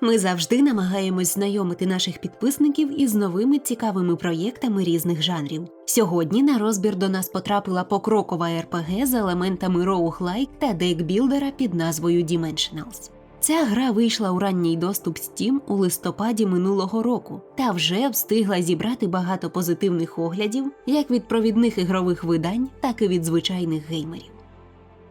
Ми завжди намагаємось знайомити наших підписників із новими цікавими проєктами різних жанрів. Сьогодні на розбір до нас потрапила покрокова РПГ з елементами роуглайк та декбілдера під назвою Dimensionals. Ця гра вийшла у ранній доступ Steam у листопаді минулого року та вже встигла зібрати багато позитивних оглядів як від провідних ігрових видань, так і від звичайних геймерів.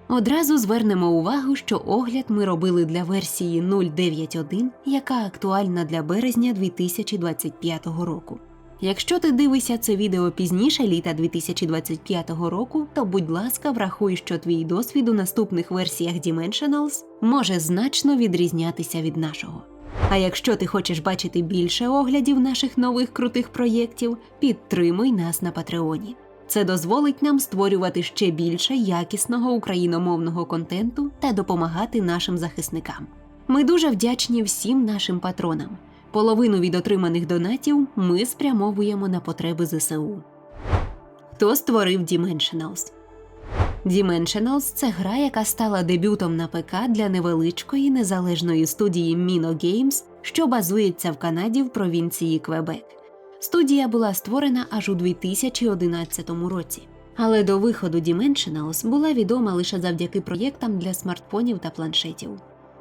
Одразу звернемо увагу, що огляд ми робили для версії 0.9.1, яка актуальна для березня 2025 року. Якщо ти дивишся це відео пізніше літа 2025 року, то будь ласка, врахуй, що твій досвід у наступних версіях Dimensionals може значно відрізнятися від нашого. А якщо ти хочеш бачити більше оглядів наших нових крутих проєктів, підтримуй нас на Патреоні. Це дозволить нам створювати ще більше якісного україномовного контенту та допомагати нашим захисникам. Ми дуже вдячні всім нашим патронам. Половину від отриманих донатів ми спрямовуємо на потреби ЗСУ. Хто створив Dimensionals? Dimensionals – це гра, яка стала дебютом на ПК для невеличкої незалежної студії Mino Games, що базується в Канаді в провінції Квебек. Студія була створена аж у 2011 році. Але до виходу Dimensionals була відома лише завдяки проєктам для смартфонів та планшетів.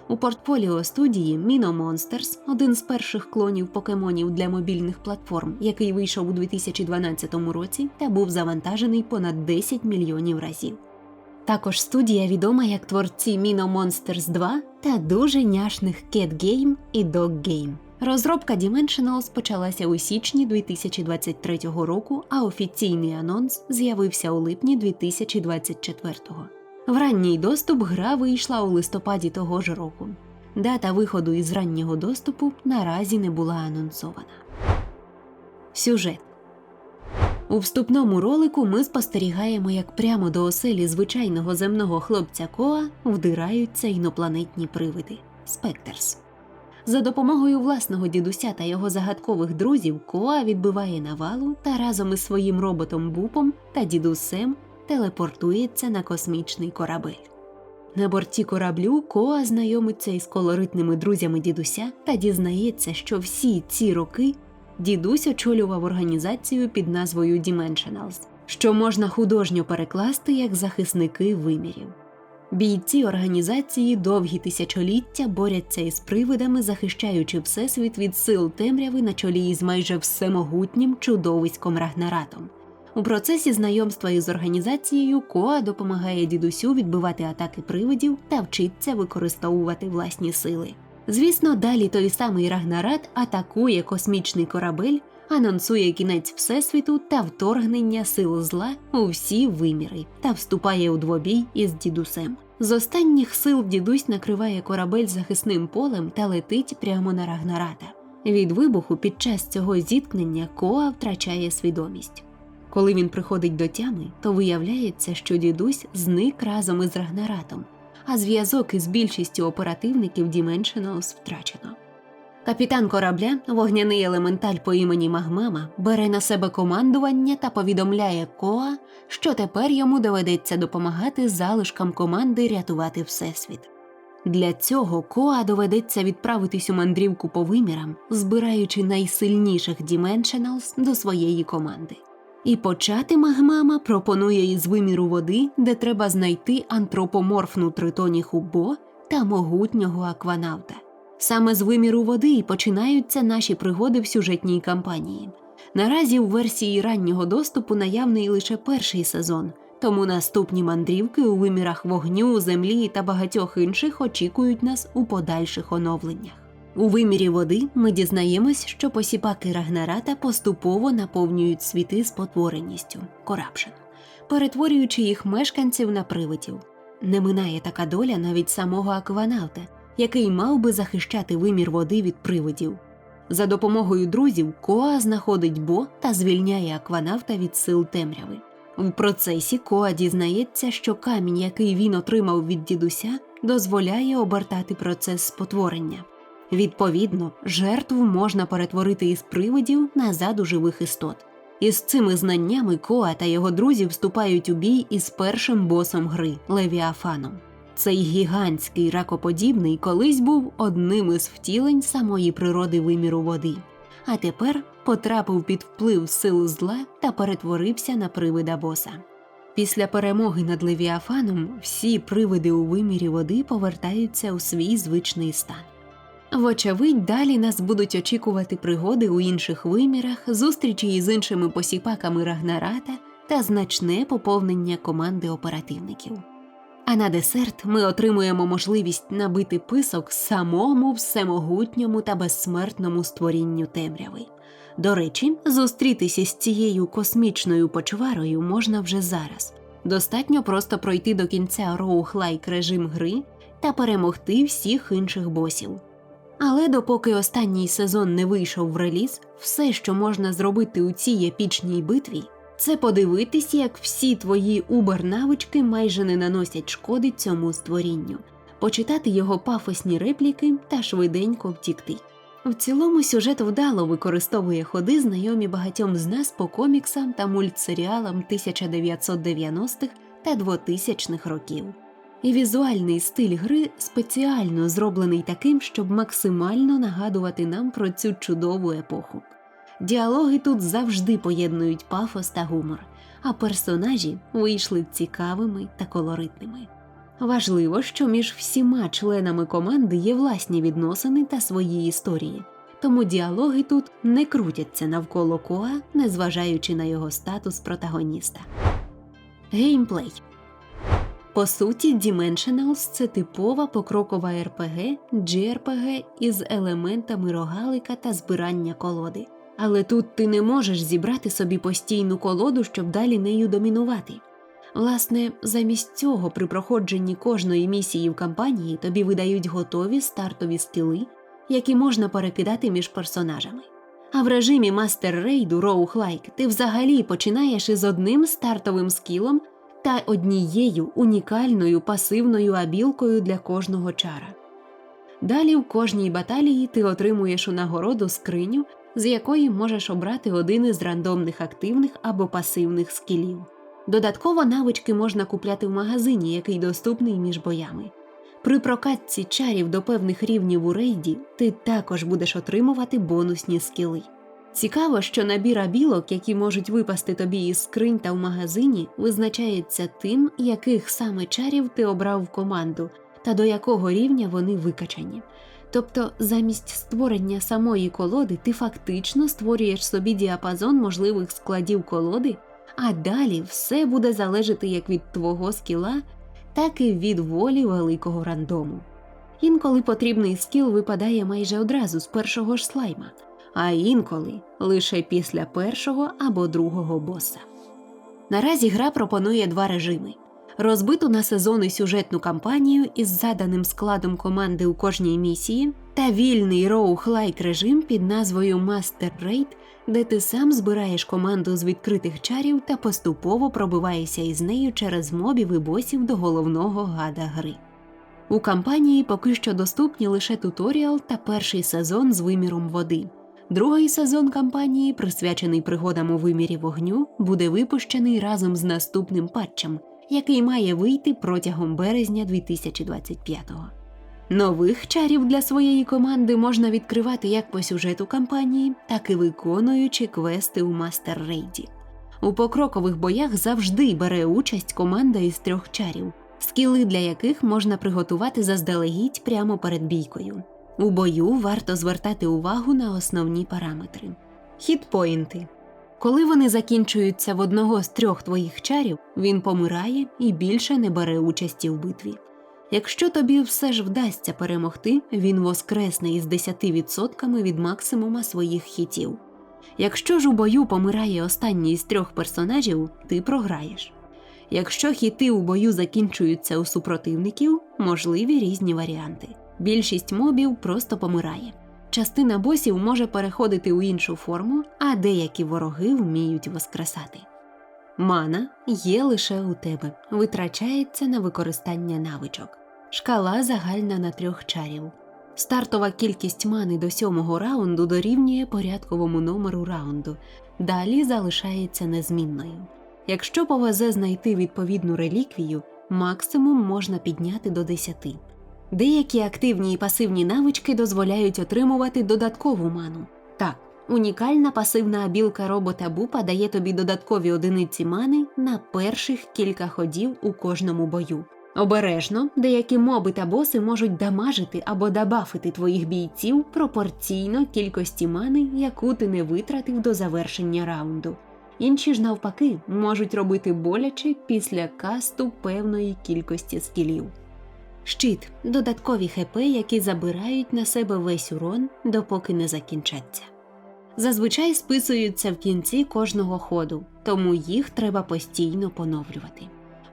У портфоліо студії Mino Monsters, один з перших клонів покемонів для мобільних платформ, який вийшов у 2012 році та був завантажений понад 10 мільйонів разів. Також студія відома як творці Mino Monsters 2 та дуже няшних Cat Game і Dog Game. Розробка Dimensionals почалася у січні 2023 року, а офіційний анонс з'явився у липні 2024-го. В ранній доступ гра вийшла у листопаді того ж року. Дата виходу із раннього доступу наразі не була анонсована. Сюжет у вступному ролику ми спостерігаємо, як прямо до оселі звичайного земного хлопця Коа вдираються інопланетні привиди Спектерс. За допомогою власного дідуся та його загадкових друзів Коа відбиває навалу та разом із своїм роботом Бупом та дідусем телепортується на космічний корабель. На борті кораблю Коа знайомиться із колоритними друзями дідуся та дізнається, що всі ці роки дідусь очолював організацію під назвою Dimensionals, що можна художньо перекласти як захисники вимірів. Бійці організації довгі тисячоліття борються із привидами, захищаючи всесвіт від сил темряви на чолі із майже всемогутнім чудовиськом Рагнаратом. У процесі знайомства із організацією Коа допомагає дідусю відбивати атаки привидів та вчиться використовувати власні сили. Звісно, далі той самий Рагнарат атакує космічний корабель, анонсує кінець всесвіту та вторгнення сил зла у всі виміри та вступає у двобій із дідусем. З останніх сил дідусь накриває корабель захисним полем та летить прямо на Рагнарата. Від вибуху під час цього зіткнення Коа втрачає свідомість. Коли він приходить до тями, то виявляється, що дідусь зник разом із Рагнаратом, а зв'язок із більшістю оперативників Dimensionals втрачено. Капітан корабля, вогняний елементаль по імені Магмама, бере на себе командування та повідомляє Коа, що тепер йому доведеться допомагати залишкам команди рятувати Всесвіт. Для цього Коа доведеться відправитись у мандрівку по вимірам, збираючи найсильніших Dimensionals до своєї команди. І почати Магмама пропонує із виміру води, де треба знайти антропоморфну тритоніху Бо та могутнього акванавта. Саме з виміру води і починаються наші пригоди в сюжетній кампанії. Наразі у версії раннього доступу наявний лише перший сезон, тому наступні мандрівки у вимірах вогню, землі та багатьох інших очікують нас у подальших оновленнях. У вимірі води ми дізнаємось, що посіпаки Рагнарата поступово наповнюють світи спотвореністю корапшен, перетворюючи їх мешканців на привидів. Не минає така доля навіть самого акванавта, який мав би захищати вимір води від привидів. За допомогою друзів Коа знаходить Бо та звільняє акванавта від сил темряви. В процесі Коа дізнається, що камінь, який він отримав від дідуся, дозволяє обертати процес спотворення. Відповідно, жертву можна перетворити із привидів назад у живих істот. Із цими знаннями Коа та його друзі вступають у бій із першим босом гри Левіафаном. Цей гігантський ракоподібний колись був одним із втілень самої природи виміру води, а тепер потрапив під вплив сил зла та перетворився на привида боса. Після перемоги над Левіафаном всі привиди у вимірі води повертаються у свій звичний стан. Вочевидь, далі нас будуть очікувати пригоди у інших вимірах, зустрічі із іншими посіпаками Рагнарата та значне поповнення команди оперативників. А на десерт ми отримуємо можливість набити писок самому всемогутньому та безсмертному створінню темряви. До речі, зустрітися з цією космічною почварою можна вже зараз. Достатньо просто пройти до кінця роухлайк режим гри та перемогти всіх інших босів. Але допоки останній сезон не вийшов в реліз, все, що можна зробити у цій епічній битві, це подивитись, як всі твої убер-навички майже не наносять шкоди цьому створінню, почитати його пафосні репліки та швиденько втікти. В цілому сюжет вдало використовує ходи, знайомі багатьом з нас по коміксам та мультсеріалам 1990-х та 2000-х років. І візуальний стиль гри спеціально зроблений таким, щоб максимально нагадувати нам про цю чудову епоху. Діалоги тут завжди поєднують пафос та гумор, а персонажі вийшли цікавими та колоритними. Важливо, що між всіма членами команди є власні відносини та свої історії, тому діалоги тут не крутяться навколо Коа, незважаючи на його статус протагоніста. Геймплей по суті, Dimensionals – це типова покрокова RPG, JRPG із елементами рогалика та збирання колоди. Але тут ти не можеш зібрати собі постійну колоду, щоб далі нею домінувати. Власне, замість цього при проходженні кожної місії в кампанії тобі видають готові стартові скіли, які можна перекидати між персонажами. А в режимі мастер рейду Roguelike ти взагалі починаєш із одним стартовим скілом та однією унікальною пасивною абілкою для кожного чара. Далі в кожній баталії ти отримуєш у нагороду скриню, з якої можеш обрати один із рандомних активних або пасивних скілів. Додатково навички можна купляти в магазині, який доступний між боями. При прокатці чарів до певних рівнів у рейді ти також будеш отримувати бонусні скіли. Цікаво, що набір абілок, які можуть випасти тобі із скринь та в магазині, визначається тим, яких саме чарів ти обрав в команду та до якого рівня вони викачані. Тобто, замість створення самої колоди ти фактично створюєш собі діапазон можливих складів колоди, а далі все буде залежати як від твого скіла, так і від волі великого рандому. Інколи потрібний скіл випадає майже одразу з першого ж слайма а інколи лише після першого або другого боса. Наразі гра пропонує два режими: розбиту на сезони сюжетну кампанію із заданим складом команди у кожній місії та вільний роухлайк режим під назвою Master Raid, де ти сам збираєш команду з відкритих чарів та поступово пробиваєшся із нею через мобів і босів до головного гада гри. У кампанії поки що доступні лише туторіал та перший сезон з виміром води. Другий сезон кампанії, присвячений пригодам у вимірі вогню, буде випущений разом з наступним патчем, який має вийти протягом березня 2025-го. Нових чарів для своєї команди можна відкривати як по сюжету кампанії, так і виконуючи квести у мастер рейді. У покрокових боях завжди бере участь команда із трьох чарів, скіли для яких можна приготувати заздалегідь прямо перед бійкою. У бою варто звертати увагу на основні параметри. Хітпоінти. Коли вони закінчуються в одного з трьох твоїх чарів, він помирає і більше не бере участі в битві. Якщо тобі все ж вдасться перемогти, він воскресне із 10% від максимума своїх хітів. Якщо ж у бою помирає останній з трьох персонажів, ти програєш. Якщо хіти у бою закінчуються у супротивників, можливі різні варіанти. Більшість мобів просто помирає. Частина босів може переходити у іншу форму, а деякі вороги вміють воскресати. Мана є лише у тебе, витрачається на використання навичок. Шкала загальна на трьох чарів. Стартова кількість мани до сьомого раунду дорівнює порядковому номеру раунду, далі залишається незмінною. Якщо повезе знайти відповідну реліквію, максимум можна підняти до 10. Деякі активні і пасивні навички дозволяють отримувати додаткову ману. Так, унікальна пасивна абілка робота Бупа дає тобі додаткові одиниці мани на перших кілька ходів у кожному бою. Обережно, деякі моби та боси можуть дамажити або дабафити твоїх бійців пропорційно кількості мани, яку ти не витратив до завершення раунду. Інші ж навпаки можуть робити боляче після касту певної кількості скілів. Щит додаткові ХП, які забирають на себе весь урон, допоки не закінчаться. Зазвичай списуються в кінці кожного ходу, тому їх треба постійно поновлювати.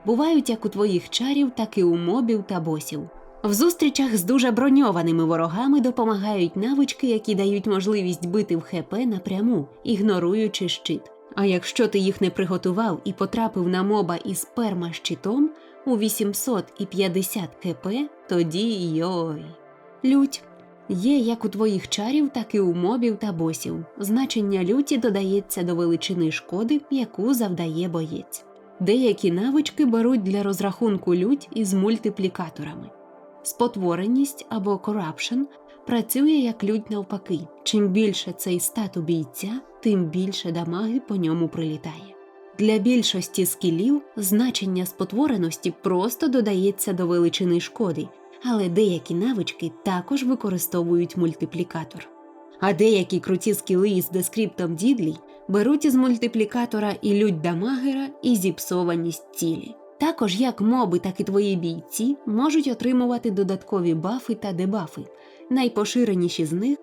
Бувають як у твоїх чарів, так і у мобів та босів. В зустрічах з дуже броньованими ворогами допомагають навички, які дають можливість бити в ХП напряму, ігноруючи щит. А якщо ти їх не приготував і потрапив на моба із перма щитом у 850 КП, тоді йой. Лють є як у твоїх чарів, так і у мобів та босів. Значення люті додається до величини шкоди, яку завдає боєць. Деякі навички беруть для розрахунку лють із мультиплікаторами. Спотвореність або corruption працює як лють навпаки. Чим більше цей стат у бійця, тим більше дамаги по ньому прилітає. Для більшості скілів значення спотвореності просто додається до величини шкоди, але деякі навички також використовують мультиплікатор. А деякі круті скіли із дескриптом дідлі беруть із мультиплікатора і лють дамагера і зіпсованість цілі. Також як моби, так і твої бійці можуть отримувати додаткові бафи та дебафи. Найпоширеніші з них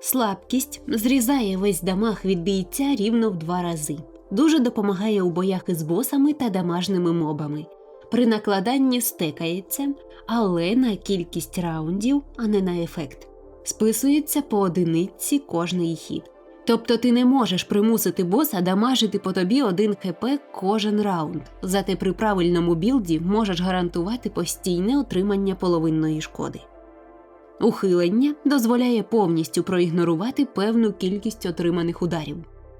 слабкість зрізає весь дамаг від бійця рівно в два рази. Дуже допомагає у боях із босами та дамажними мобами. При накладанні стекається, але на кількість раундів, а не на ефект. Списується по одиниці кожний хід. Тобто ти не можеш примусити боса дамажити по тобі один хп кожен раунд, зате при правильному білді можеш гарантувати постійне отримання половинної шкоди. Ухилення дозволяє повністю проігнорувати певну кількість отриманих ударів.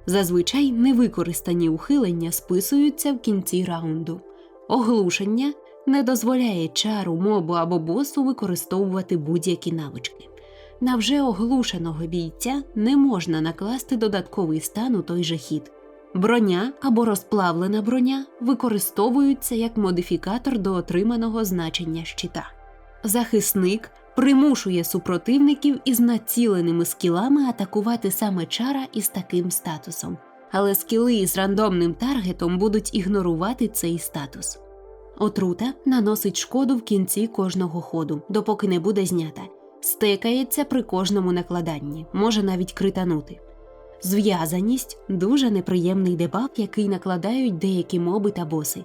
Зазвичай невикористані ухилення списуються в кінці раунду. Оглушення не дозволяє чару, мобу або босу використовувати будь-які навички. На вже оглушеного бійця не можна накласти додатковий стан у той же хід. Броня або розплавлена броня використовуються як модифікатор до отриманого значення щита. Захисник примушує супротивників із націленими скілами атакувати саме чара із таким статусом, але скіли із рандомним таргетом будуть ігнорувати цей статус. Отрута наносить шкоду в кінці кожного ходу, допоки не буде знята, стекається при кожному накладанні, може навіть кританути. Зв'язаність дуже неприємний дебаф, який накладають деякі моби та боси.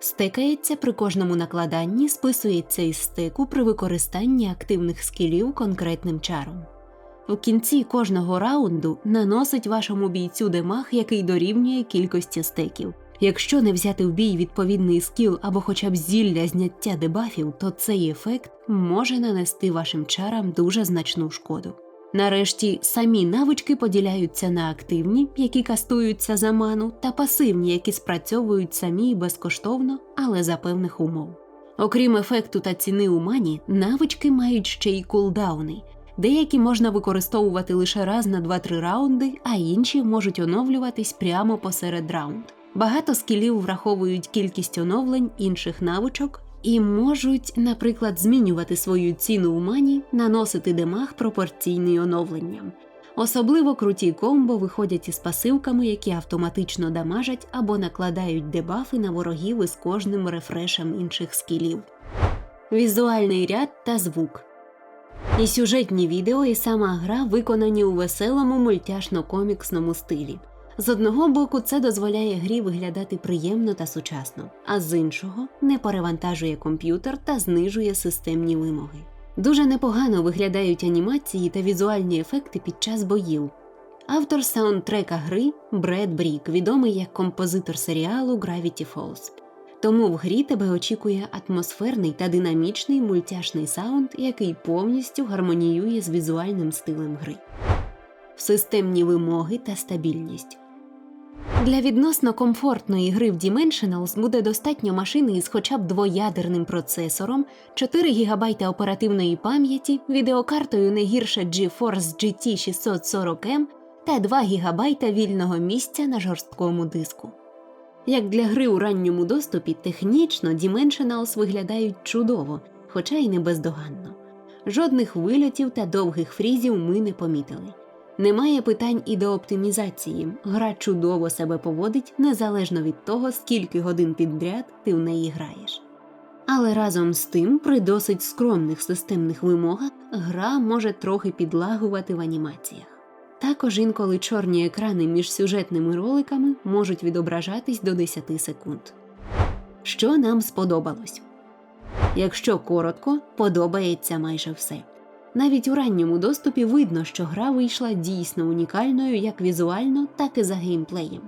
Стекається при кожному накладанні, списується із стеку при використанні активних скілів конкретним чаром. В кінці кожного раунду наносить вашому бійцю демаг, який дорівнює кількості стеків. Якщо не взяти в бій відповідний скіл або хоча б зілля зняття дебафів, то цей ефект може нанести вашим чарам дуже значну шкоду. Нарешті самі навички поділяються на активні, які кастуються за ману, та пасивні, які спрацьовують самі безкоштовно, але за певних умов. Окрім ефекту та ціни у мані, навички мають ще й кулдауни. Деякі можна використовувати лише раз на 2-3 раунди, а інші можуть оновлюватись прямо посеред раунд. Багато скілів враховують кількість оновлень інших навичок і можуть, наприклад, змінювати свою ціну у мані, наносити демаг пропорційний оновленням. Особливо круті комбо виходять із пасивками, які автоматично дамажать або накладають дебафи на ворогів із кожним рефрешем інших скілів. Візуальний ряд та звук. І сюжетні відео, і сама гра виконані у веселому мультяшно-коміксному стилі. З одного боку, це дозволяє грі виглядати приємно та сучасно, а з іншого не перевантажує комп'ютер та знижує системні вимоги. Дуже непогано виглядають анімації та візуальні ефекти під час боїв. Автор саундтрека гри Бред Брік, відомий як композитор серіалу Gravity Falls. Тому в грі тебе очікує атмосферний та динамічний мультяшний саунд, який повністю гармоніює з візуальним стилем гри. Системні вимоги та стабільність. Для відносно комфортної гри в Dimensionals буде достатньо машини із хоча б двоядерним процесором, 4 ГБ оперативної пам'яті, відеокартою не гірше GeForce GT 640M та 2 ГБ вільного місця на жорсткому диску. Як для гри у ранньому доступі, технічно Dimensionals виглядають чудово, хоча й не бездоганно. Жодних вильотів та довгих фрізів ми не помітили. Немає питань і до оптимізації. Гра чудово себе поводить незалежно від того, скільки годин підряд ти в неї граєш. Але разом з тим, при досить скромних системних вимогах, гра може трохи підлагувати в анімаціях. Також інколи чорні екрани між сюжетними роликами можуть відображатись до 10 секунд. Що нам сподобалось? Якщо коротко, подобається майже все. Навіть у ранньому доступі видно, що гра вийшла дійсно унікальною як візуально, так і за геймплеєм.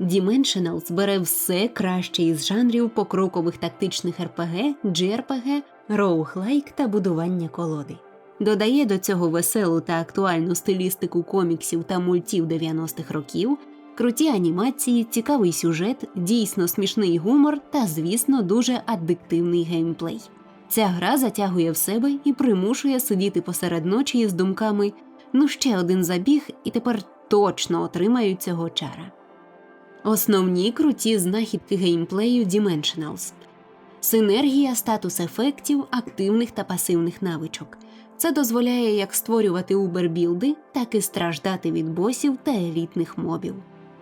Dimensionals бере все краще із жанрів покрокових тактичних RPG, JRPG, роухлайк та будування колоди. Додає до цього веселу та актуальну стилістику коміксів та мультів 90-х років, круті анімації, цікавий сюжет, дійсно смішний гумор та, звісно, дуже аддиктивний геймплей. Ця гра затягує в себе і примушує сидіти посеред ночі із думками ну ще один забіг, і тепер точно отримаю цього чара. Основні круті знахідки геймплею Dimensionals синергія статус ефектів, активних та пасивних навичок. Це дозволяє як створювати убербілди, так і страждати від босів та елітних мобів.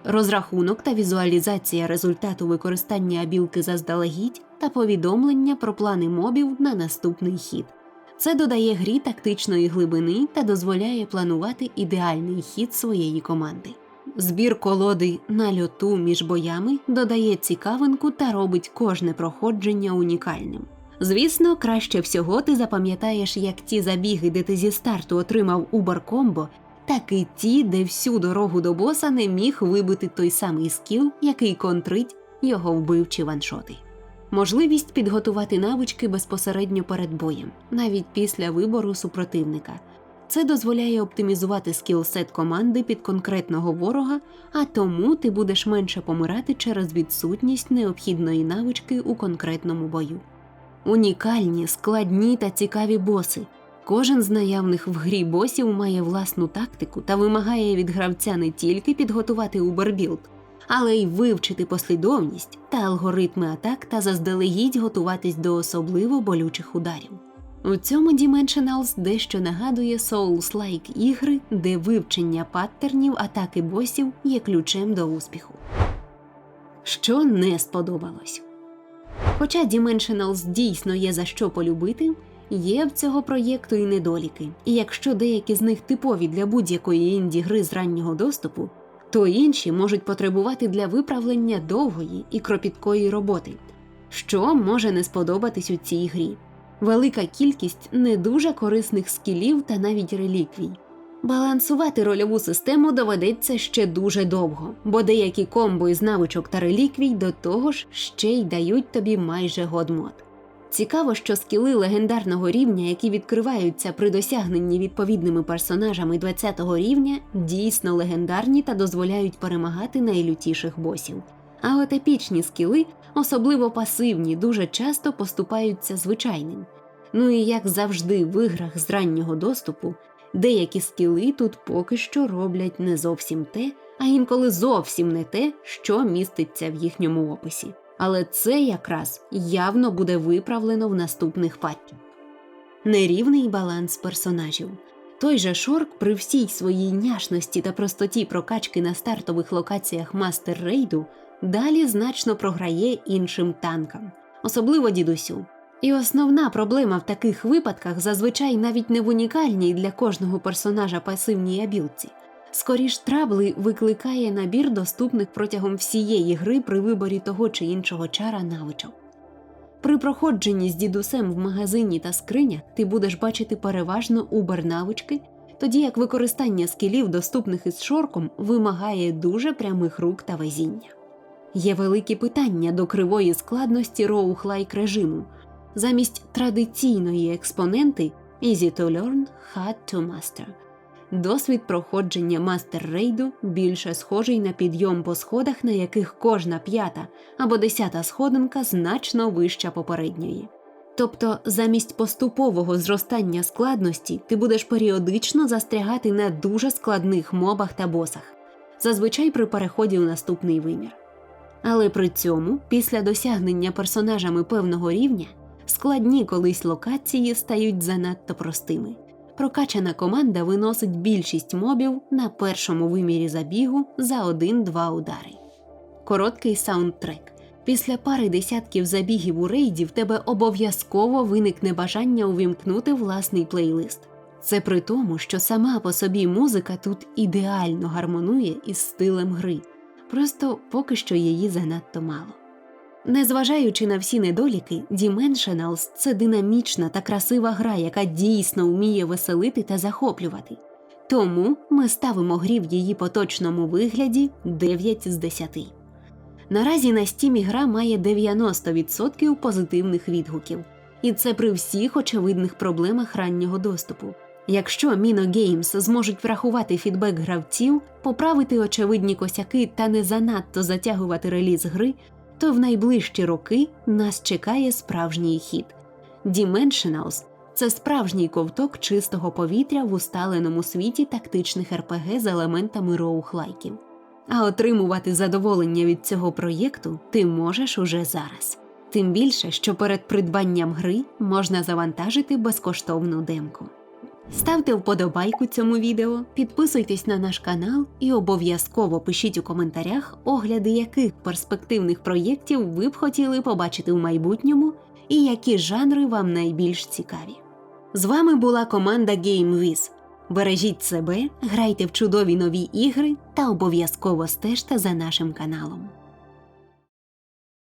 Розрахунок та візуалізація результату використання абілки заздалегідь та повідомлення про плани мобів на наступний хід. Це додає грі тактичної глибини та дозволяє планувати ідеальний хід своєї команди. Збір колоди на льоту між боями додає цікавинку та робить кожне проходження унікальним. Звісно, краще всього ти запам'ятаєш як ті забіги, де ти зі старту отримав убар комбо, так і ті, де всю дорогу до боса не міг вибити той самий скіл, який контрить його вбивчі ваншоти. Можливість підготувати навички безпосередньо перед боєм, навіть після вибору супротивника. Це дозволяє оптимізувати скілсет команди під конкретного ворога, а тому ти будеш менше помирати через відсутність необхідної навички у конкретному бою. Унікальні, складні та цікаві боси. Кожен з наявних в грі босів має власну тактику та вимагає від гравця не тільки підготувати убербілд, але й вивчити послідовність та алгоритми атак та заздалегідь готуватись до особливо болючих ударів. У цьому Dimensionals дещо нагадує Souls-like ігри, де вивчення паттернів атаки босів є ключем до успіху. Що не сподобалось. Хоча Dimensionals дійсно є за що полюбити, є в цього проєкту і недоліки, і якщо деякі з них типові для будь-якої інді гри з раннього доступу, то інші можуть потребувати для виправлення довгої і кропіткої роботи, що може не сподобатись у цій грі. Велика кількість не дуже корисних скілів та навіть реліквій. Балансувати рольову систему доведеться ще дуже довго, бо деякі комбо із навичок та реліквій до того ж ще й дають тобі майже годмод. Цікаво, що скіли легендарного рівня, які відкриваються при досягненні відповідними персонажами 20-го рівня, дійсно легендарні та дозволяють перемагати найлютіших босів. А от епічні скіли, особливо пасивні, дуже часто поступаються звичайним. Ну і як завжди в іграх з раннього доступу, деякі скіли тут поки що роблять не зовсім те, а інколи зовсім не те, що міститься в їхньому описі. Але це якраз явно буде виправлено в наступних паттях. Нерівний баланс персонажів. Той же Шорк при всій своїй няшності та простоті прокачки на стартових локаціях Мастер Рейду далі значно програє іншим танкам, особливо дідусю. І основна проблема в таких випадках зазвичай навіть не в унікальній для кожного персонажа пасивній абілці. Скоріш трабли викликає набір доступних протягом всієї гри при виборі того чи іншого чара навичок. При проходженні з дідусем в магазині та скринях ти будеш бачити переважно убер навички, тоді як використання скілів, доступних із шорком, вимагає дуже прямих рук та везіння. Є великі питання до кривої складності роухлайк режиму. Замість традиційної експоненти Easy to learn, hard to master. Досвід проходження мастер рейду більше схожий на підйом по сходах, на яких кожна п'ята або десята сходинка значно вища попередньої. Тобто, замість поступового зростання складності ти будеш періодично застрягати на дуже складних мобах та босах, зазвичай при переході у наступний вимір. Але при цьому, після досягнення персонажами певного рівня, складні колись локації стають занадто простими. Прокачана команда виносить більшість мобів на першому вимірі забігу за 1-2 удари. Короткий саундтрек. Після пари десятків забігів у рейді в тебе обов'язково виникне бажання увімкнути власний плейлист. Це при тому, що сама по собі музика тут ідеально гармонує із стилем гри, просто поки що її занадто мало. Незважаючи на всі недоліки, Dimensionals – це динамічна та красива гра, яка дійсно вміє веселити та захоплювати. Тому ми ставимо грі в її поточному вигляді 9 з 10. Наразі на Steam гра має 90% позитивних відгуків, і це при всіх очевидних проблемах раннього доступу. Якщо Mino Games зможуть врахувати фідбек гравців, поправити очевидні косяки та не занадто затягувати реліз гри, то в найближчі роки нас чекає справжній хід. Dimensionals – це справжній ковток чистого повітря в усталеному світі тактичних РПГ з елементами роухлайків. А отримувати задоволення від цього проєкту ти можеш уже зараз. Тим більше, що перед придбанням гри можна завантажити безкоштовну демку. Ставте вподобайку цьому відео, підписуйтесь на наш канал і обов'язково пишіть у коментарях огляди яких перспективних проєктів ви б хотіли побачити в майбутньому і які жанри вам найбільш цікаві. З вами була команда GameWiz. Бережіть себе, грайте в чудові нові ігри та обов'язково стежте за нашим каналом.